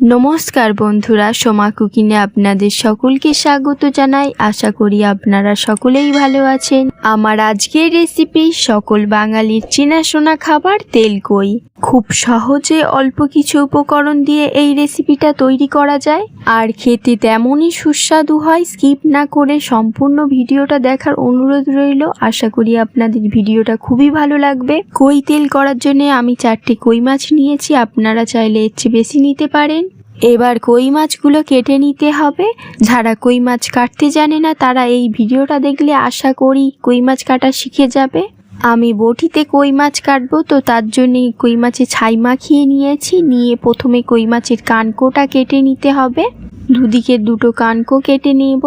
নমস্কার বন্ধুরা, সোমা কুকিনে আপনাদের সকলকে স্বাগত জানাই। আশা করি আপনারা সকলেই ভালো আছেন। আমার আজকের রেসিপি সকল বাঙালির চেনাশোনা খাবার তেলকই খুব সহজে অল্প কিছু উপকরণ দিয়ে এই রেসিপিটা তৈরি করা যায়। আর খেতে তেমনই সুস্বাদু হয় স্কিপ না করে সম্পূর্ণ ভিডিওটা দেখার অনুরোধ রইল। আশা করি আপনাদের ভিডিওটা খুবই ভালো লাগবে। কই তেল করার জন্য আমি চারটে কই মাছ নিয়েছি, আপনারা চাইলে এর চেয়ে বেশি নিতে পারেন। এবার কই মাছগুলো কেটে নিতে হবে? যারা কই মাছ কাটতে জানে না, তারা এই ভিডিওটা দেখলে আশা করি কই মাছ কাটা শিখে যাবে। আমি বটিতে কই মাছ কাটবো, তো তার জন্যে কই মাছে ছাই মাখিয়ে নিয়েছি। নিয়ে প্রথমে কই মাছের কানকোটা কেটে নিতে হবে। দুদিকে দুটো কানকো কেটে নেব।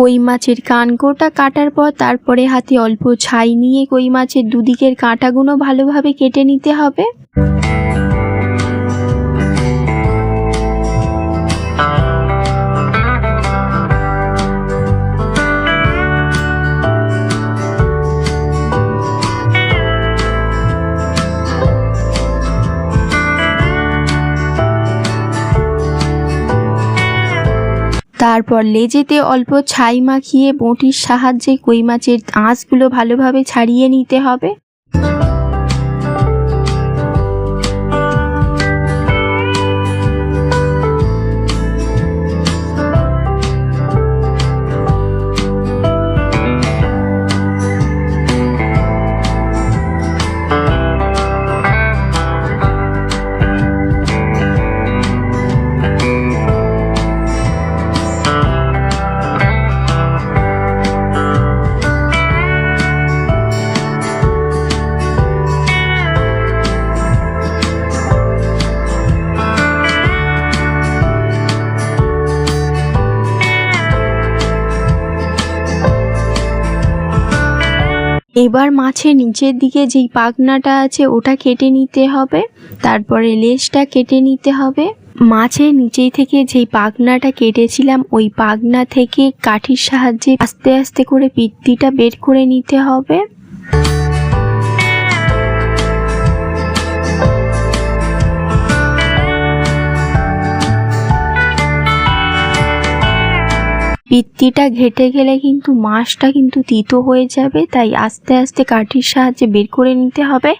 কই মাছের কানকোটা কাটার পর তারপরে হাতে অল্প ছাই নিয়ে কই মাছের দুদিকের কাঁটাগুলো ভালোভাবে কেটে নিতে হবে। তারপর লেজেতে অল্প ছাই মাখিয়ে বঁটির সাহায্যে কই মাছের আঁশগুলো ভালোভাবে ছাড়িয়ে নিতে হবে। এবার মাছের নিচের দিকে যেই পাখনাটা আছে, ওটা কেটে নিতে হবে। তারপরে লেজটা কেটে নিতে হবে। মাছের নিচে থেকে যেই পাখনাটা কেটেছিলাম, ওই পাখনা থেকে কাঠির সাহায্যে আস্তে আস্তে করে পিত্তিটা বের করে নিতে হবে। পিত্তিটা ঘেটে গেলে কিন্তু মাসটা কিন্তু তিতো হয়ে যাবে, তাই আস্তে আস্তে কাঠির সাহায্যে বের করে নিতে হবে।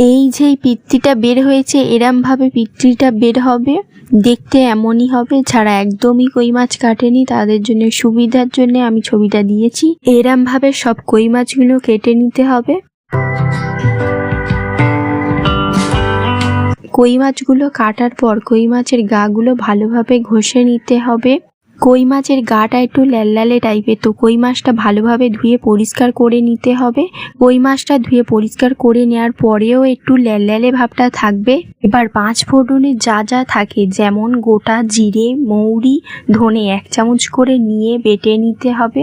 এই যে পিত্তিটা বের হয়েছে, এরমভাবে পিত্তিটা বের হবে, দেখতে এমনই হবে, যারা একদমই কই মাছ কাটেনি, তাদের জন্য সুবিধার জন্য আমি ছবিটা দিয়েছি। এরমভাবে সব কই মাছগুলো কেটে নিতে হবে। কই মাছগুলো কাটার পর কই মাছের গাগুলো ভালোভাবে ঘষে নিতে হবে। কই মাছের গাটা একটু ল্যাললালে টাইপের, তো কই মাছটা ভালোভাবে ধুয়ে পরিষ্কার করে নিতে হবে। কই মাছটা ধুয়ে পরিষ্কার করে নেওয়ার পরেও একটু ল্যাললালে ভাবটা থাকবে। এবার পাঁচ ফোড়নে যা যা থাকে, যেমন গোটা, জিরে, মৌরি, ধনে এক চামচ করে নিয়ে বেটে নিতে হবে।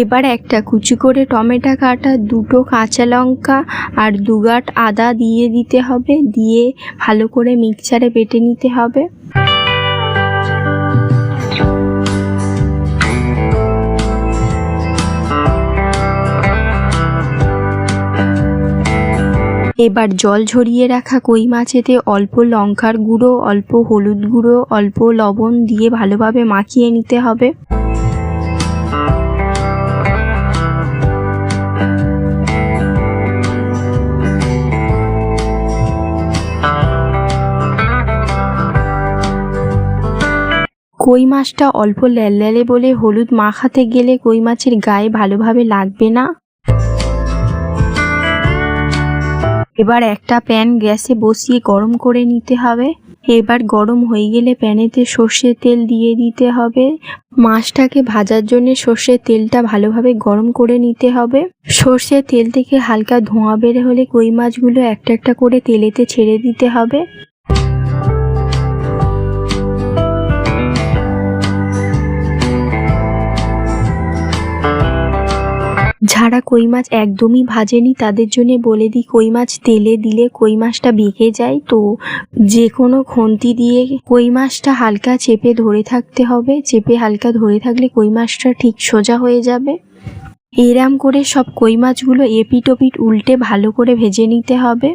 এবার একটা কুচি করে টমেটো কাটা, দুটো কাঁচা লঙ্কা আর দুগাট আদা দিয়ে দিতে হবে, দিয়ে ভালো করে মিক্সচারে বেটে নিতে হবে। এবার জল ঝরিয়ে রাখা কই মাছেতে অল্প লঙ্কার গুঁড়ো, অল্প হলুদ গুঁড়ো, অল্প লবণ দিয়ে ভালোভাবে মাখিয়ে নিতে হবে। কই মাছটা অল্প ল্যালল্যালে বলে হলুদ মাখাতে গেলে কই মাছের গায়ে ভালোভাবে লাগবে না? এবার একটা প্যান গ্যাসে বসিয়ে গরম করে নিতে হবে। এবার গরম হয়ে গেলে প্যানেতে সর্ষের তেল দিয়ে দিতে হবে। মাছটাকে ভাজার জন্য সর্ষের তেলটা ভালোভাবে গরম করে নিতে হবে। সর্ষের তেল থেকে হালকা ধোঁয়া বের হলে কই মাছগুলো একটা একটা করে তেলেতে ছেড়ে দিতে হবে। যারা কই মাছ একদমই ভাজেনি। তাদের জন্য বলে দিই, কই মাছ তেলে দিলে কই মাছটা বেঁকে যায় তো যে কোনো খন্তি দিয়ে কই মাছটা হালকা চেপে ধরে থাকতে হবে। চেপে হালকা ধরে থাকলে কই মাছটা ঠিক সোজা হয়ে যাবে। এরাম করে সব কই মাছগুলো এপিট ওপিট উল্টে ভালো করে ভেজে নিতে হবে।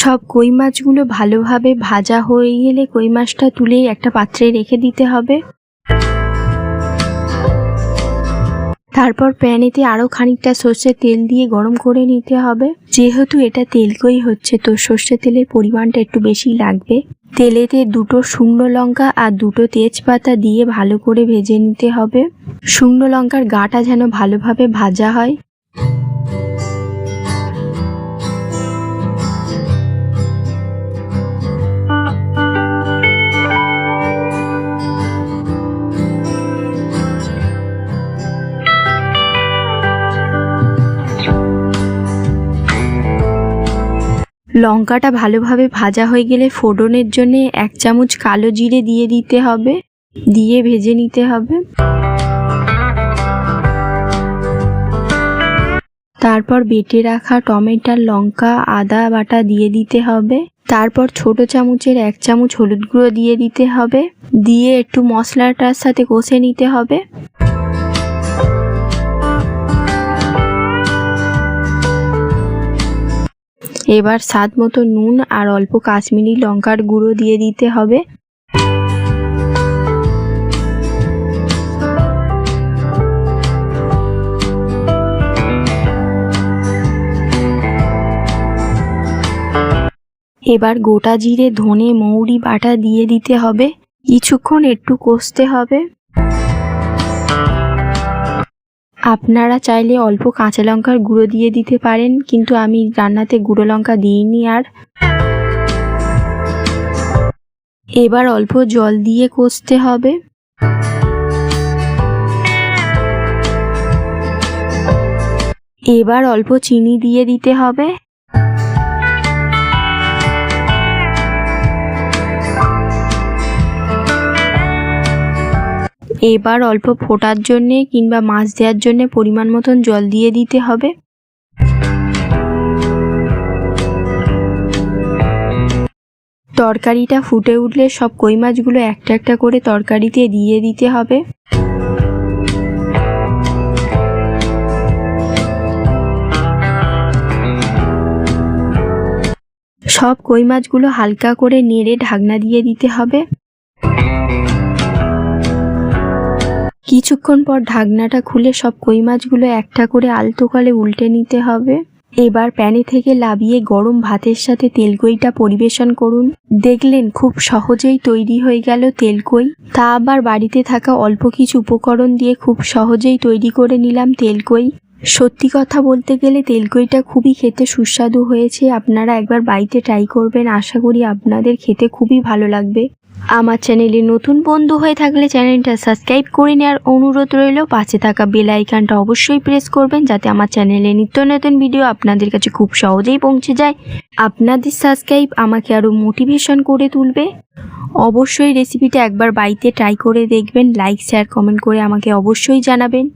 সব কই মাছগুলো ভালোভাবে ভাজা হয়ে গেলে কই মাছটা তুলেই একটা পাত্রে রেখে দিতে হবে। তারপর প্যানেতে আরও খানিকটা সর্ষের তেল দিয়ে গরম করে নিতে হবে। যেহেতু এটা তেলকই হচ্ছে, তো সর্ষের তেলের পরিমাণটা একটু বেশি লাগবে। তেলেতে দুটো শুকনো লঙ্কা আর দুটো তেজপাতা দিয়ে ভালো করে ভেজে নিতে হবে। শুকনো লঙ্কার গাটা যেন ভালোভাবে ভাজা হয়। লঙ্কাটা ভালোভাবে ভাজা হয়ে গেলে ফোড়নের জন্য এক চামচ কালো জিরে দিয়ে দিতে হবে। দিয়ে ভেজে নিতে হবে। তারপর বেটে রাখা টমেটোর লঙ্কা, আদা বাটা দিয়ে দিতে হবে। তারপর ছোট চামচের এক চামচ হলুদ গুঁড়ো দিয়ে দিতে হবে। দিয়ে একটু মশলাটার সাথে কষে নিতে হবে। এবার স্বাদ মতো নুন আর অল্প কাশ্মীরি লঙ্কার গুঁড়ো দিয়ে দিতে হবে। এবার গোটা জিরে ধনে মৌরি বাটা দিয়ে দিতে হবে। কিছুক্ষণ একটু কষতে হবে। আপনারা চাইলে অল্প কাঁচা লঙ্কার গুঁড়ো দিয়ে দিতে পারেন, কিন্তু আমি রান্নাতে গুঁড়ো লঙ্কা দিইনি আর। এবার অল্প জল দিয়ে কষতে হবে। এবার অল্প চিনি দিয়ে দিতে হবে। এবার অল্প ফোটার জন্যে কিংবা মাছ দেওয়ার জন্যে পরিমাণ মতন জল দিয়ে দিতে হবে। তরকারিটা ফুটে উঠলে সব কই মাছগুলো একটা একটা করে তরকারিতে দিয়ে দিতে হবে। সব কই মাছগুলো হালকা করে নেড়ে ঢাকনা দিয়ে দিতে হবে। কিছুক্ষণ পর ঢাকনাটা খুলে সব কই মাছগুলো একটা করে আলতো কলে উল্টে নিতে হবে। এবার প্যানে থেকে লাবিয়ে গরম ভাতের সাথে তেলকইটা পরিবেশন করুন। দেখলেন খুব সহজেই তৈরি হয়ে গেল তেলকই। তা আবার বাড়িতে থাকা অল্প কিছু উপকরণ দিয়ে খুব সহজেই তৈরি করে নিলাম তেলকই। সত্যি কথা বলতে গেলে তেলকইটা খুবই খেতে সুস্বাদু হয়েছে। আপনারা একবার বাড়িতে ট্রাই করবেন। আশা করি আপনাদের খেতে খুবই ভালো লাগবে। আমার চ্যানেলে নতুন বন্ধু হয়ে থাকলে চ্যানেলটা সাবস্ক্রাইব করে নেওয়ার অনুরোধ রইল। পাশে থাকা বেল আইকনটা অবশ্যই প্রেস করবেন যাতে আমার চ্যানেলে নিত্য নতুন ভিডিও আপনাদের কাছে খুব সহজেই পৌঁছে যায়। আপনাদের সাবস্ক্রাইব আমাকে আরও মোটিভেশন করে তুলবে। অবশ্যই রেসিপিটা একবার বাড়িতে ট্রাই করে দেখবেন, লাইক, শেয়ার, কমেন্ট করে আমাকে অবশ্যই জানাবেন।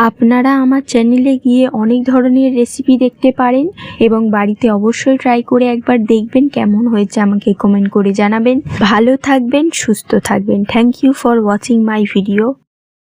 আপনারা আমার চ্যানেলে গিয়ে অনেক ধরনের রেসিপি দেখতে পারেন এবং বাড়িতে অবশ্যই ট্রাই করে একবার দেখবেন কেমন হয়েছে আমাকে কমেন্ট করে জানাবেন। ভালো থাকবেন, সুস্থ থাকবেন। Thank you for watching my video